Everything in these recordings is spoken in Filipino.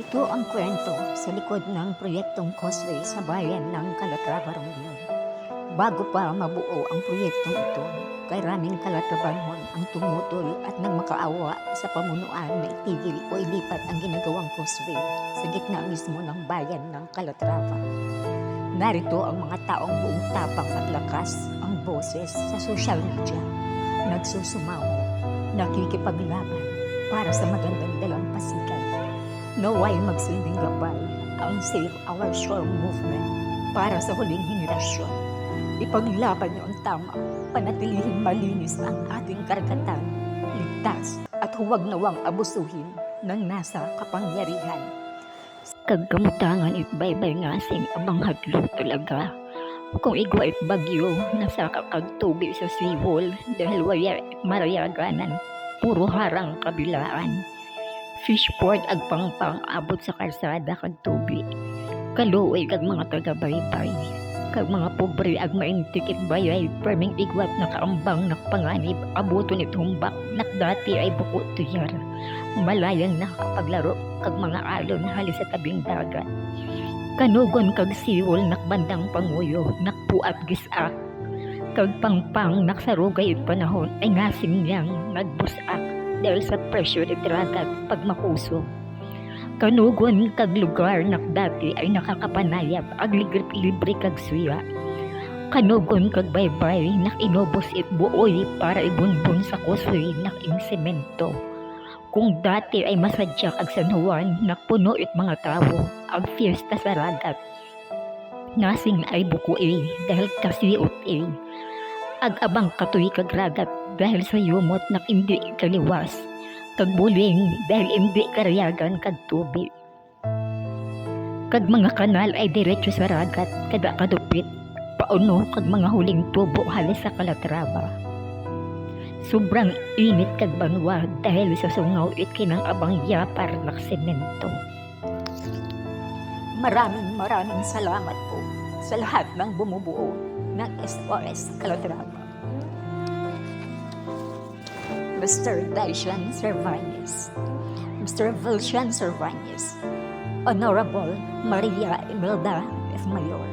Ito ang kwento sa likod ng proyektong Causeway sa bayan ng Calatrava, Romblon. Bago pa mabuo ang proyektong ito, kay Raming Calatrabanhon ang tumutol at nang makaawa sa pamunuan na itigil o ilipat ang ginagawang causeway sa gitna mismo ng bayan ng Calatrava. Narito ang mga taong buong tapang at lakas ang boses sa social media. Nagsusumaw, nakikipaglaban para sa magandang dalampasigan. Naway magsilbing gabay ang Save Our Shore Movement para sa huling henerasyon. Ipaglaban niyo ang tama, panatilihing malinis ang ating karagatan, ligtas at huwag nawang abusuhin ng nasa kapangyarihan. Kagkamutangan it baybay nga sing abang hadlo talaga. Kung igwa it bagyo, nasa kakagtubi sa seawall dahil waya marayaganan, puro harang kabilaan. Fishport ag pangpang abot sa kalsada kag tubi. Kaluoy kag mga taga-baybay. Kag mga pobre ag maintikit bayay perming igwat na kaambang nakpanganib abuton it humbak nakdati ay buko tuyar. Malayang nakakapaglaro kag mga alon halis sa tabing dagat. Kanugon kag siwol nakbandang panguyo nakpuat gisak. Kag pangpang naksarugay panahon ay ngasing niyang nagbusak dahil sa pressure at ragat pag makuso. Kanugon kag lugar nak dati ay nakakapanayab ag libre kag suya. Kanugon kag baybay nak inobos it buoy para ibunbon sa kusoy nak ing semento. Kung dati ay masadyak ag San Juan nakpuno it mga tao ag fiesta sa ragat. Nasing ay buko eh dahil kasiot eh. Ag abang katuy kag ragat dahil sa yumot na hindi kaliwas, kag buling dahil hindi karayagan kag tubig. Kag mga kanal ay diretso sa ragat, kada kadupit, pauno kag mga huling tubo halis sa Calatrava. Sobrang init kag banwa dahil sa sungaw it kinang abang yapar ng semento. Maraming maraming salamat po sa lahat ng bumubuo ng SOS Calatrava. Mr. Daishan Cervantes, Mr. Vilshan Cervantes, Honorable Maria Imelda F. Mayor,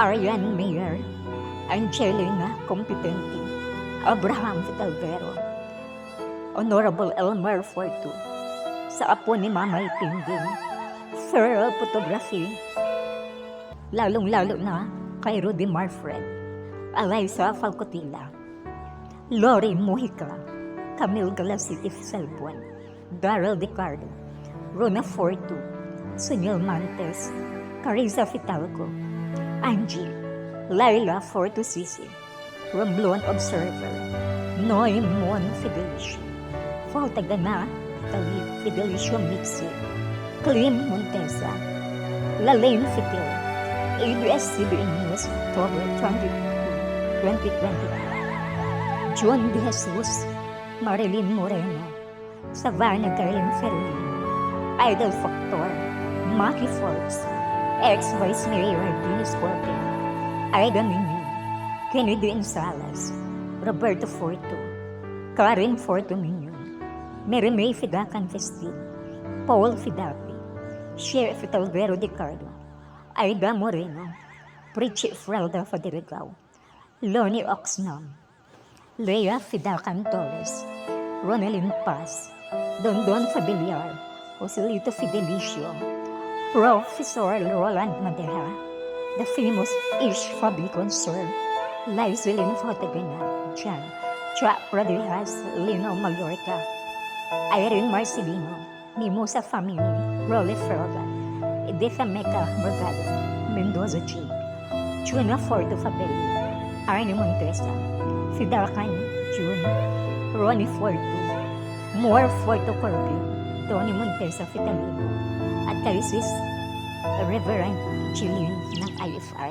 Arian Mayor, Angelina Competenti, Abraham Vitalvero, Honorable Elmer Fortu, sa apo ni Mamay Tinding, Thorough Photography, lalong-lalo na kay Rudy Marfred, Eliza Falcotila, Lori Mujica, Camille Galasiti Salbuan, Darrell Dicardo, Rona Fortu, Sunil Mantes, Carissa Fitalco, Angie, Laila Fortu Sisi, Romblon Observer, Noy Mon Fidelicio, Fautagana, Tali Fidelicio Mixi, Clean Montesa, Lalaine Fitel, ABS-CBN News, October 22, 2022. John De Jesus, Marilyn Moreno, Savannah Garland Ferlin, Idol Factor, Maki Forbes, ex-Vice Mayor Dennis Corbin, Aida Minu, Kennedy Insalas, Roberto Forto, Karen Forto Minion, Mary May Fidacan Festin, Paul Fidapi, Sheriff Talvero De Cardo, Aida Moreno, Pritchie Frelda Fadirigao, Lonnie Oxnam, Lea Fidacan Torres, Ronelyn Paz, Dondon Fabiliar, Joselito Fidelicio, Professor Roland Madeja, the famous Ish Fabricon Sir, Laizelin Fotagana, Jan, Cha Pradejas, Lino Mallorca, Irene Marcelino, Mimosa Family, Rolly Froga, Editha Meca Morgado, Mendoza G, Chuna Forto Fabelli, Arne Montesa, Fidacan June, Ronnie Forto, More Forto Corbin, Tony Montesa Fitalino, at kay Sis Reverend Jillian ng IFI.